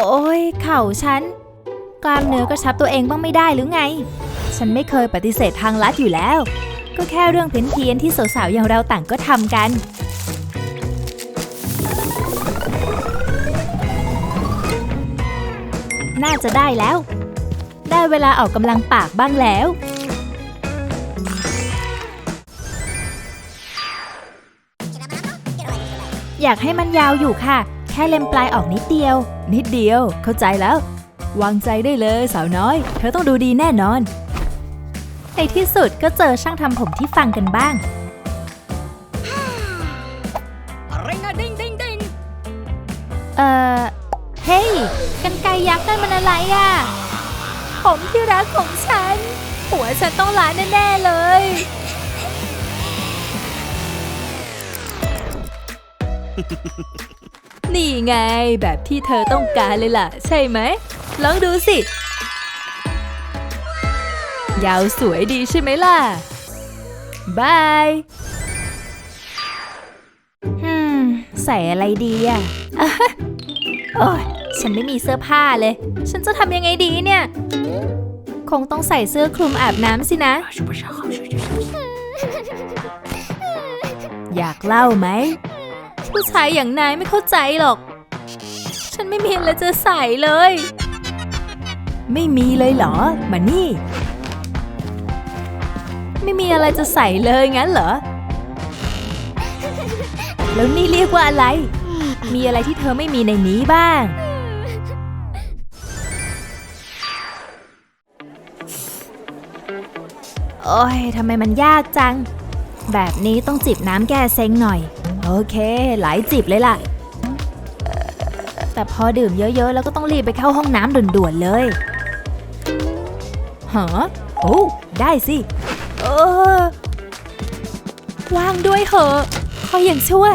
โอ้ยเข่าฉัน กล้ามเนื้อกระชับตัวเองบ้างไม่ได้หรือไง ฉันไม่เคยปฏิเสธทางลัดอยู่แล้ว ก็แค่เรื่องเพี้ยนๆที่สาวๆอย่างเราต่างก็ทำกันน่าจะได้แล้ว ได้เวลาออกกำลังปากบ้างแล้ว อยากให้มันยาวอยู่ค่ะ ค่เล็มปลายออกนิดเดียว นิดเดียว เข้าใจแล้ว วางใจได้เลยสาวน้อย เธอต้องดูดีแน่นอน ในที่สุดก็เจอช่างทำผมที่ฟังกันบ้าง Ring a ding ding ding. เอ่อ เฮ้ยกันไกรยักษ์นั่นมันอะไรอะ่ะ ผมที่รักของฉัน หัวฉันต้องล้านแน่ๆเลย นี่ไงแบบที่เธอต้องการเลยล่ะ ใช่ไหม ลองดูสิ ยาวสวยดีใช่ไหมล่ะ บายฮึมใส่อะไรดีอะโอ้ยฉันไม่มีเสื้อผ้าเลย ฉันจะทำยังไงดีเนี่ย คงต้องใส่เสื้อคลุมอาบน้ำสินะ อยากเล่าไหม ผู้ชายอย่างนายไม่เข้าใจหรอก ฉันไม่มีอะไรจะใส่เลย ไม่มีเลยเหรอ มานี่ ไม่มีอะไรจะใส่เลยงั้นเหรอ แล้วนี่เรียกว่าอะไร มีอะไรที่เธอไม่มีในนี้บ้าง โอ้ยทำไมมันยากจัง แบบนี้ต้องจิบน้ำแก้เซ็งหน่อย โอเค หลายจิบเลยล่ะ แต่พอดื่มเยอะๆ แล้วก็ต้องรีบไปเข้าห้องน้ำด่วนๆเลยฮะโอ้ได้สิ เออวางด้วยเหอะคอยอย่างชั่ว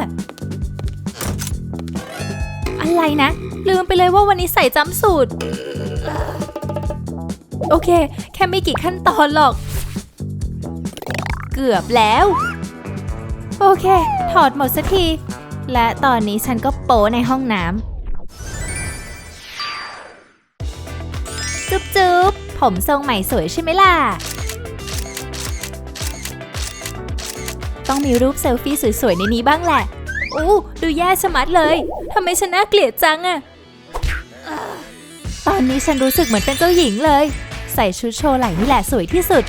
อะไรนะ ลืมไปเลยว่าวันนี้ใส่จำสูตร โอเค แค่ไม่กี่ขั้นตอนหรอก เกือบแล้ว โอเค ถอดหมดสักที และตอนนี้ฉันก็โป้ในห้องน้ำ จุ๊บจุ๊บผมทรงใหม่สวยใช่ไหมล่ะ ต้องมีรูปเซลฟี่สวยๆในนี้บ้างแหละ อู้ดูแย่ชะมัดเลย ทำไมฉันน่าเกลียดจังอะตอนนี้ฉันรู้สึกเหมือนเป็นเจ้าหญิงเลย ใส่ชุดโชว์ไหล่นี่แหละสวยที่สุด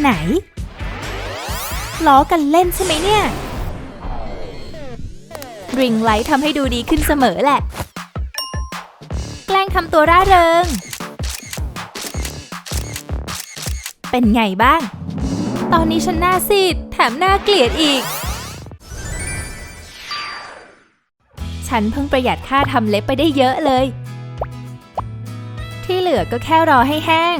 ไหน ล้อกันเล่นใช่ไหมเนี่ย ริงไลท์ทำให้ดูดีขึ้นเสมอแหละ แกล้งทำตัวร่าเริง เป็นไงบ้าง ตอนนี้ฉันหน้าซีดแถมหน้าเกลียดอีก ฉันเพิ่งประหยัดค่าทำเล็บไปได้เยอะเลย ที่เหลือก็แค่รอให้แห้ง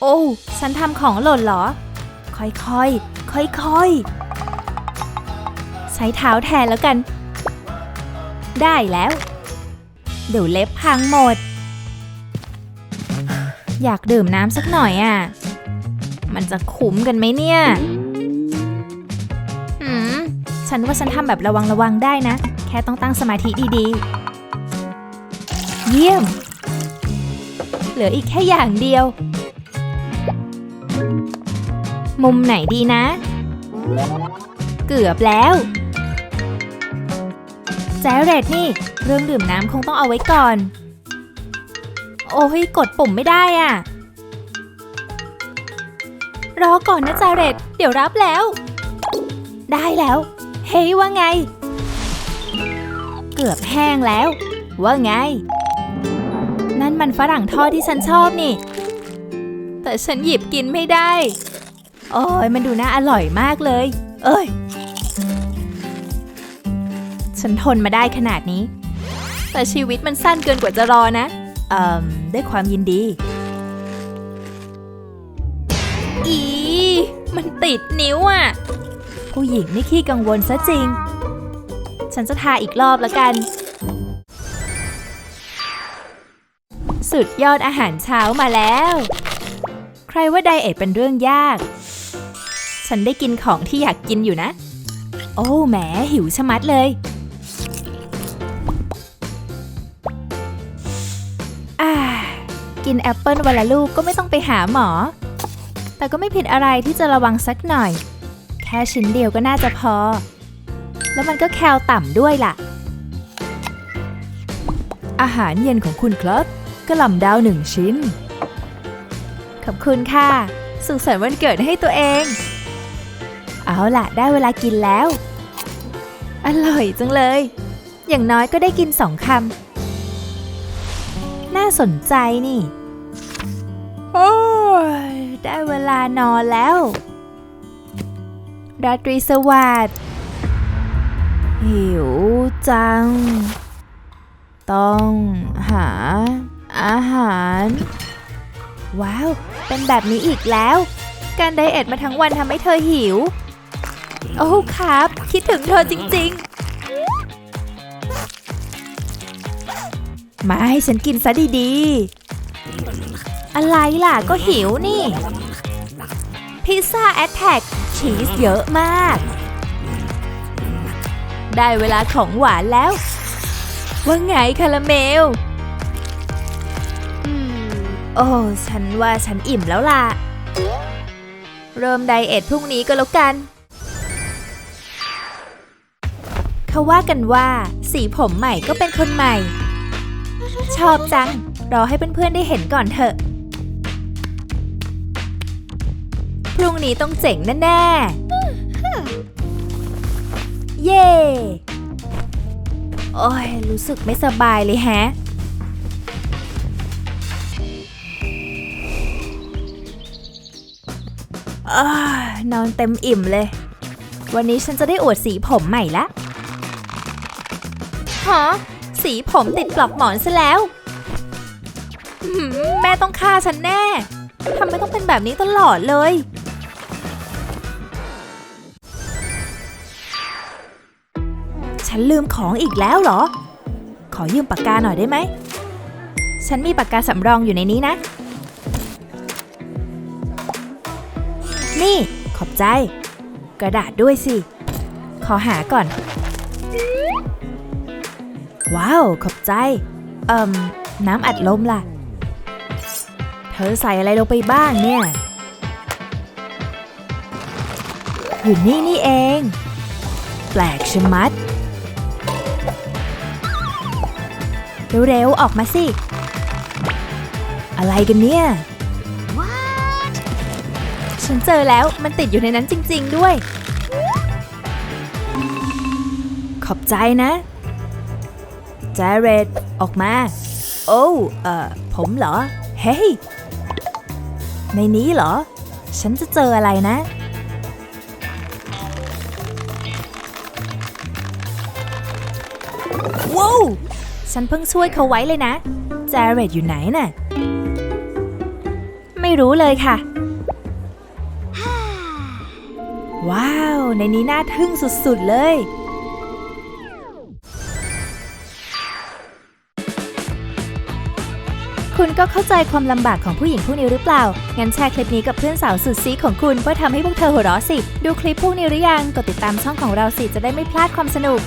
โอ้ฉันทำของหล่นเหรอ ค่อยๆ ค่อยๆ ใช้เท้าแทนแล้วกัน ได้แล้ว เดี๋ยวเล็บพังหมด อยากดื่มน้ำสักหน่อยอะ มันจะคุ้มกันไหมเนี่ยหืม ฉันว่าฉันทำแบบระวังระวังได้นะ แค่ต้องตั้งสมาธิดีๆ เยี่ยม เหลืออีกแค่อย่างเดียว มุมไหนดีนะ เกือบแล้วแจเรตนี่เรื่องดื่มน้ำคงต้องเอาไว้ก่อน โอ้ยกดปุ่มไม่ได้อะรอก่อนนะจาเรตเดี๋ยวรับแล้ว ได้แล้ว เฮ้ยว่าไง เกือบแห้งแล้ว ว่าไง นั่นมันฝรั่งทอดที่ฉันชอบนี่ แต่ฉันหยิบกินไม่ได้ โอ้ยมันดูน่าอร่อยมากเลย เอ้ย ฉันทนมาได้ขนาดนี้ แต่ชีวิตมันสั้นเกินกว่าจะรอนะ เอ่มด้วยความยินดี อี มันติดนิ้วอะ ผู้หญิงนี่ขี้กังวลซะจริง ฉันจะทาอีกรอบแล้วกัน สุดยอดอาหารเช้ามาแล้ว ใครว่าไดเอทเป็นเรื่องยาก ฉันได้กินของที่อยากกินอยู่นะ โอ้แหมหิวชะมัดเลย อ่า กินแอปเปิลวันละลูกก็ไม่ต้องไปหาหมอ แต่ก็ไม่ผิดอะไรที่จะระวังสักหน่อย แค่ชิ้นเดียวก็น่าจะพอ แล้วมันก็แคลต่ำด้วยล่ะ อาหารเย็นของคุณครับกระหล่ำดาวหนึ่งชิ้น ขอบคุณค่ะ สุขสันต์วันเกิดให้ตัวเอง เอาล่ะ ได้เวลากินแล้ว อร่อยจังเลย อย่างน้อยก็ได้กินสองคำ น่าสนใจนี่ โอ้ยได้เวลานอนแล้ว ราตรีสวัสดิ์หิวจัง ต้องหาอาหาร ว้าว เป็นแบบนี้อีกแล้ว การไดเอทมาทั้งวันทำให้เธอหิว โอ้ครับ คิดถึงเธอจริง ๆ มาให้ฉันกินซะดีๆ อะไรล่ะก็หิวนี่ พิซซ่าแอตแทกชีสเยอะมาก ได้เวลาของหวานแล้ว ว่าไงคาราเมล โอ้ ฉันว่าฉันอิ่มแล้วล่ะ เริ่มไดเอทพรุ่งนี้ก็แล้วกัน เขาว่ากันว่า สีผมใหม่ก็เป็นคนใหม่ ชอบจัง รอให้เพื่อนๆได้เห็นก่อนเถอะ พรุ่งนี้ต้องเจ๋งแน่ๆ เย่โอ้ย รู้สึกไม่สบายเลยแฮะ อานอนเต็มอิ่มเลย วันนี้ฉันจะได้อวดสีผมใหม่ละฮะสีผมติดปลอกหมอนซะแล้วอื้อหือแม่ต้องฆ่าฉันแน่ทำไมต้องเป็นแบบนี้ตลอดเลย ฉันลืมของอีกแล้วเหรอ ขอยืมปากกาหน่อยได้ไหม ฉันมีปากกาสำรองอยู่ในนี้นะ นี่ ขอบใจ กระดาษด้วยสิ ขอหาก่อน ว้าว ขอบใจ เอ่มน้ำอัดลมล่ะ เธอใส่อะไรลงไปบ้างเนี่ย อยู่นี่นี่เอง แปลกชะมัด เร็วๆ ออกมาสิ อะไรกันเนี่ย ฉันเจอแล้วมันติดอยู่ในนั้นจริง ๆ ด้วย ขอบใจนะเจเรดออกมา โอ้เอ่อผมเหรอ เฮ้ย ในนี้เหรอ ฉันจะเจออะไรนะ ว้าวฉันเพิ่งช่วยเขาไว้เลยนะเจเรดอยู่ไหนน่ะ ไม่รู้เลยค่ะ ในนี้น่าทึ่งสุดๆเลยคุณก็เข้าใจความลำบากของผู้หญิงผู้นี้หรือเปล่า งั้นแชร์คลิปนี้กับเพื่อนสาวสุดซีของคุณเพื่อทำให้พวกเธอหัวเราะสิ ดูคลิปพวกนี้หรือยัง กดติดตามช่องของเราสิจะได้ไม่พลาดความสนุก